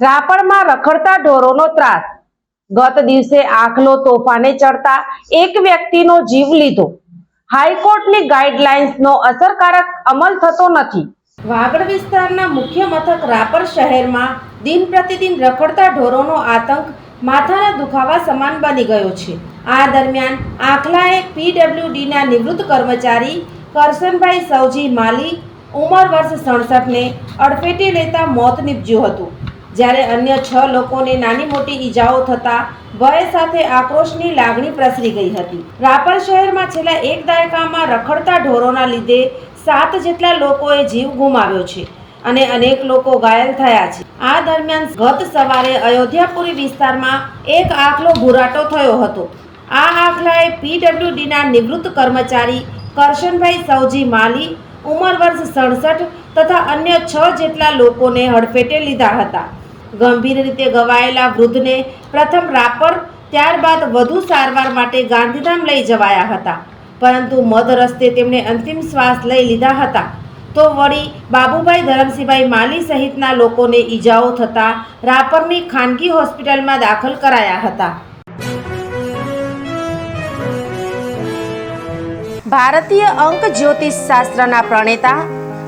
રાપરમાં રખડતા ઢોરોનો ત્રાસ. ગત દિવસે આખલો તોફાને ચડતા એક વ્યક્તિનો જીવ લીધો. હાઈકોર્ટની ગાઈડલાઇન્સનો અસરકારક અમલ થતો નથી. વાગડ વિસ્તારના મુખ્ય મથક રાપર શહેરમાં દિન પ્રતિદિન રખડતા ઢોરોનો આતંક માથાના દુખાવા સમાન બની ગયો છે. આ દરમિયાન આખલાએ પીડબ્લ્યુડીના નિવૃત્ત કર્મચારી કરશનભાઈ સૌજી માલી ઉંમર વર્ષ સડસઠને અડફેટે લેતા મોત નીપજ્યું હતું. જ્યારે અન્ય છ લોકોને નાની મોટી ઈજાઓ થતા ભય સાથે આક્રોશની લાગણી પ્રસરી ગઈ હતી. રાપર શહેરમાં છેલ્લા એક દાયકામાં રખડતા ઢોરોના લીધે સાત જેટલા લોકોએ જીવ ગુમાવ્યો છે અને અનેક લોકો ઘાયલ થયા છે. આ દરમિયાન ગત સવારે અયોધ્યાપુરી વિસ્તારમાં એક આખલો ભૂરાટો થયો હતો. આ આખલાએ પીડબ્લ્યુડીના નિવૃત્ત કર્મચારી કરશનભાઈ સૌજી માલી, ઉંમર વર્ષ સડસઠ, તથા અન્ય છ જેટલા લોકોને હડફેટે લીધા હતા. ગંભીર રીતે ગવાયેલા વૃદ્ધને પ્રથમ રાપર, ત્યારબાદ વધુ સારવાર માટે ગાંધીધામ લઈ જવાયા હતા. પરંતુ મધ રસ્તે તેમણે અંતિમ શ્વાસ લઈ લીધા હતા. તો વળી બાબુભાઈ ધરમસિંહભાઈ માલી સહિતના લોકોને ઈજાઓ થતા રાપરની ખાનગી હોસ્પિટલમાં દાખલ કરાયા હતા. ભારતીય અંક જ્યોતિષ શાસ્ત્રના પ્રણેતા